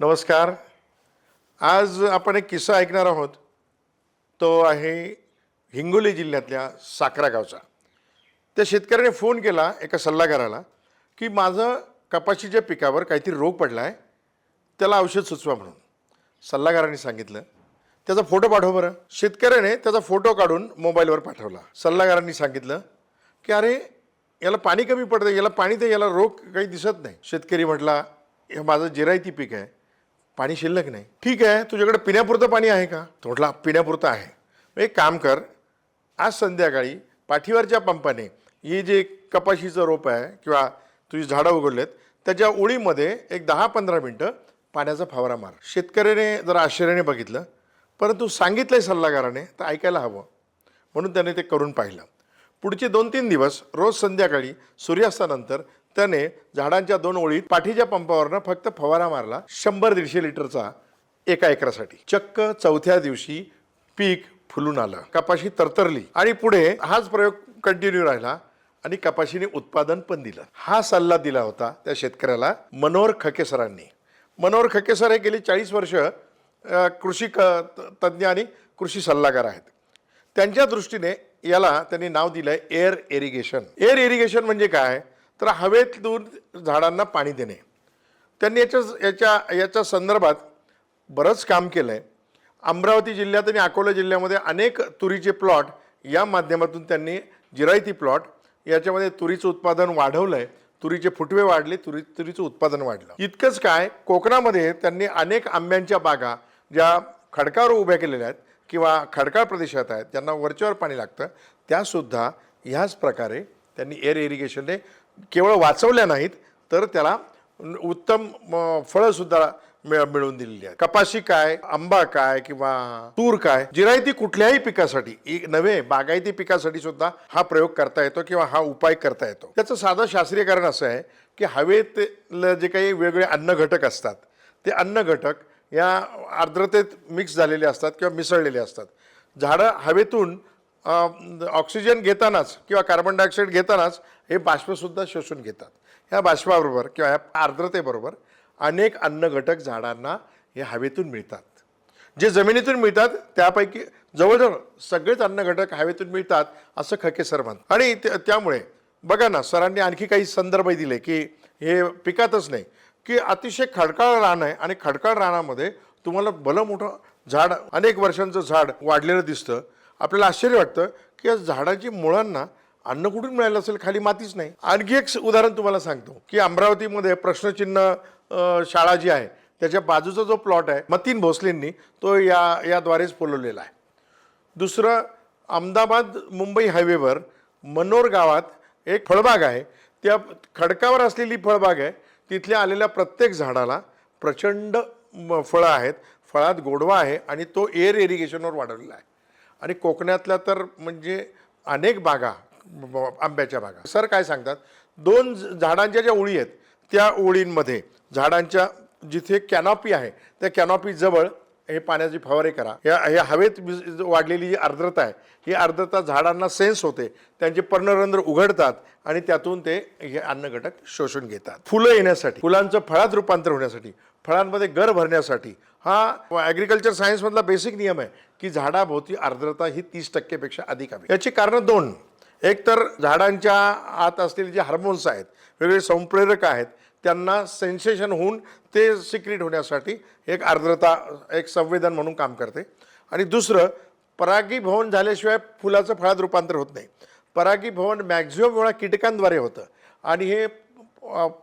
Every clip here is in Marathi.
नमस्कार. आज आपण एक किस्सा ऐकणार आहोत. तो आहे हिंगोली जिल्ह्यातल्या साकरा गावचा. त्या शेतकऱ्याने फोन केला एका सल्लागाराला की माझं कपाशीच्या पिकावर काहीतरी रोग पडला आहे त्याला औषध सुचवा म्हणून. सल्लागाराने सांगितलं. त्याचा फोटो पाठव बरं. शेतकऱ्याने त्याचा फोटो काढून मोबाईलवर पाठवला. सल्लागारांनी सांगितलं की अरे याला पाणी कमी पडतं याला पाणी तर याला रोग काही दिसत नाही. शेतकरी म्हटला हे माझं जिरायती पीक आहे. पाणी शिल्लक नाही. ठीक आहे तुझ्याकडे पिण्यापुरतं पाणी आहे का? तो म्हटला पिण्यापुरतं आहे. एक काम कर आज संध्याकाळी पाठीवरच्या पंपाने ही जे कपाशीचं रोप आहे किंवा तुझी झाडं उघडलेत त्याच्या ओळीमध्ये एक दहा पंधरा मिनटं पाण्याचा फवारा मार. शेतकऱ्याने जरा आश्चर्याने बघितलं परंतु सांगितलंय सल्लागाराने तर ऐकायला हवं. म्हणून त्याने ते करून पाहिलं. पुढचे दोन तीन दिवस रोज संध्याकाळी सूर्यास्तानंतर त्याने झाडांच्या दोन ओळीत पाठीच्या पंपावरनं फक्त फवारा मारला शंभर दीडशे लिटरचा एका एकरासाठी. चक्क चौथ्या दिवशी पीक फुलून आलं. कपाशी तरतरली आणि पुढे हाच प्रयोग कंटिन्यू राहिला आणि कपाशीने उत्पादन पण दिलं. हा सल्ला दिला होता त्या शेतकऱ्याला मनोहर खकेसरांनी. मनोहर खकेसर हे गेली चाळीस वर्ष कृषी क तज्ज्ञ आणि कृषी सल्लागार आहेत. त्यांच्या दृष्टीने याला त्यांनी नाव दिलं आहे एअर इरिगेशन एअर इरिगेशन म्हणजे काय? तर हवेतून झाडांना पाणी देणे. त्यांनी याच्या याच्या याच्या संदर्भात बरंच काम केलं आहे अमरावती जिल्ह्यात आणि अकोला जिल्ह्यामध्ये अनेक तुरीचे प्लॉट या माध्यमातून त्यांनी जिरायती प्लॉट याच्यामध्ये तुरीचं उत्पादन वाढवलं आहे तुरीचे फुटवे वाढले तुरी तुरीचं उत्पादन वाढलं. इतकंच काय कोकणामध्ये त्यांनी अनेक आंब्यांच्या बागा ज्या खडकावर उभ्या केलेल्या आहेत किंवा खडकाळ प्रदेशात आहेत ज्यांना वरच्यावर पाणी लागतं त्यासुद्धा ह्याच प्रकारे त्यांनी एअर इरिगेशनने केवळ वाचवल्या नाहीत तर त्याला उत्तम फळंसुद्धा मिळ मिळवून दिलेली आहे कपाशी काय आंबा काय किंवा तूर काय जिरायती कुठल्याही पिकासाठी एक नव्हे बागायती पिकासाठी सुद्धा हा प्रयोग करता येतो किंवा हा उपाय करता येतो. त्याचं साधं शास्त्रीय कारण असं आहे की हवेतलं जे काही वेगवेगळे अन्न घटक असतात ते अन्न घटक या आर्द्रतेत मिक्स झालेले असतात किंवा मिसळलेले असतात. झाडं हवेतून ऑक्सिजन घेतानाच किंवा कार्बन डायऑक्साईड घेतानाच हे बाष्पसुद्धा शोषून घेतात. ह्या बाष्पाबरोबर किंवा ह्या आर्द्रतेबरोबर अनेक अन्न घटक झाडांना हे हवेतून मिळतात. जे जमिनीतून मिळतात त्यापैकी जवळजवळ सगळेच अन्न घटक हवेतून मिळतात असं खके सर म्हणतात. आणि त्यामुळे बघा ना सरांनी आणखी काही संदर्भ दिले की हे पिकातच नाही की अतिशय खडकाळ रान आहे आणि खडकाळ रानामध्ये तुम्हाला भलं मोठं झाड अनेक वर्षांचं झाड वाढलेलं दिसतं. आपल्याला आश्चर्य वाटतं की या झाडाची मुळांना अन्न कुठून मिळालं असेल? खाली मातीच नाही. आणखी एक उदाहरण तुम्हाला सांगतो की अमरावतीमध्ये प्रश्नचिन्ह शाळा जी आहे त्याच्या बाजूचा जो प्लॉट आहे मतीन भोसलेंनी तो या याद्वारेच फुलवलेला आहे. दुसरं अहमदाबाद मुंबई हायवेवर मनोर गावात एक फळबाग आहे. त्या खडकावर असलेली फळबाग आहे. तिथल्या आलेल्या प्रत्येक झाडाला प्रचंड म- फळं आहेत. फळात गोडवा आहे आणि तो एअर इरिगेशनवर वाढवलेला आहे. आणि कोकणातल्या तर म्हणजे अनेक बागा आंब्याच्या बागा. सर काय सांगतात? दोन झाडांच्या ज्या ओळी आहेत त्या ओळींमध्ये झाडांच्या जिथे कॅनॉपी आहे त्या कॅनॉपी जवळ हे पाण्याची फवारे करा. या हे हवेत वाढलेली जी आर्द्रता आहे ही आर्द्रता झाडांना सेन्स होते त्यांचे पर्णरंध्र उघडतात आणि त्यातून ते हे अन्न घटक शोषून घेतात. फुलं येण्यासाठी फुलांचं फळात रूपांतर होण्यासाठी फळांमध्ये गर भरण्यासाठी. हा ॲग्रिकल्चर सायन्समधला बेसिक नियम आहे की झाडाभोवती आर्द्रता ही तीस टक्केपेक्षा अधिक हवी. याची कारणं दोन. एक तर झाडांच्या आत असलेले जे हार्मोन्स आहेत वेगवेगळे संप्रेरक आहेत त्यांना सेन्सेशन होऊन ते सिक्रेट होण्यासाठी एक आर्द्रता एक संवेदन म्हणून काम करते. आणि दुसरं परागीभवन झाल्याशिवाय फुलाचं फळात रूपांतर होत नाही. परागीभवन मॅक्झिमम वेळा कीटकांद्वारे होतं. आणि हे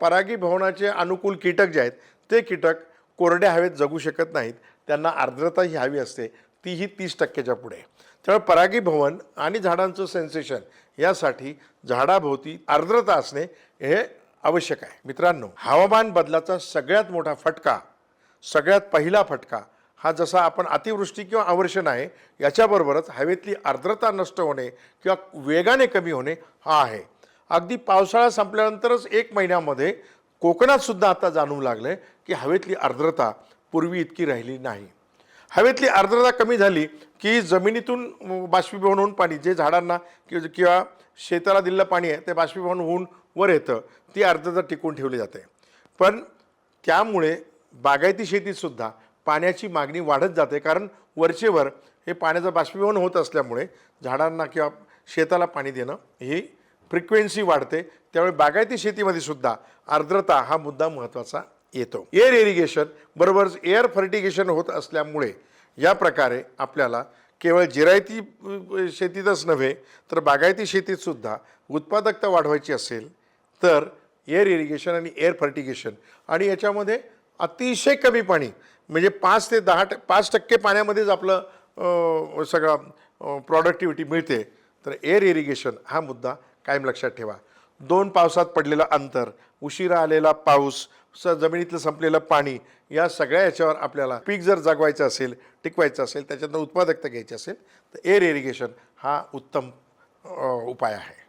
परागीभवनाचे अनुकूल कीटक जे आहेत ते कीटक कोरड्या हवेत जगू शकत नाहीत. त्यांना आर्द्रता ही हवी असते. तीही तीस टक्क्याच्या पुढे. त्यामुळे परागीभवन आणि झाडांचं सेन्सेशन यासाठी झाडाभोवती आर्द्रता असणे हे आवश्यक आहे. मित्रांनो हवामान बदलाचा सगळ्यात मोठा फटका सगळ्यात पहिला फटका हा जसा आपण अतिवृष्टी किंवा अवर्षण आहे याच्याबरोबरच हवेतली आर्द्रता नष्ट होणे किंवा वेगाने कमी होणे हा आहे. अगदी पावसाळा संपल्यानंतरच एक महिन्यामध्ये कोकणातसुद्धा आता जाणवू लागलं आहे की हवेतली आर्द्रता पूर्वी इतकी राहिली नाही. हवेतली आर्द्रता कमी झाली की जमिनीतून बाष्पीभवन होऊन पाणी जे झाडांना कि- किंवा शेताला दिलेलं पाणी आहे ते बाष्पीभवन होऊन वर येतं ती आर्द्रता टिकून ठेवली जाते. पण त्यामुळे बागायती शेतीतसुद्धा पाण्याची मागणी वाढत जाते कारण वरचेवर हे पाण्याचं बाष्पीभवन होत असल्यामुळे झाडांना किंवा शेताला पाणी देणं ही फ्रिक्वेन्सी वाढते. त्यामुळे बागायती शेतीमध्ये सुद्धा आर्द्रता हा मुद्दा महत्त्वाचा येतो. एअर इरिगेशन बरोबरच एअर फर्टिगेशन होत असल्यामुळे या प्रकारे आपल्याला केवळ जिरायती शेतीतच नव्हे तर बागायती शेतीतसुद्धा उत्पादकता वाढवायची असेल तर एअर इरिगेशन आणि एअर फर्टिगेशन आणि याच्यामध्ये अतिशय कमी पाणी म्हणजे पाच ते दहा ट पाच टक्के पाण्यामध्येच आपलं सगळं प्रॉडक्टिव्हिटी मिळते. तर एअर इरिगेशन हा मुद्दा कायम लक्षात ठेवा. दोन पावसात पडलेलं अंतर उशिरा आलेला पाऊस स जमिनीतलं संपलेलं पाणी या सगळ्या याच्यावर आपल्याला पीक जर जगवायचं असेल टिकवायचं असेल त्याच्यातनं उत्पादकता घ्यायची असेल तर एअर इरिगेशन हा उत्तम उपाय आहे.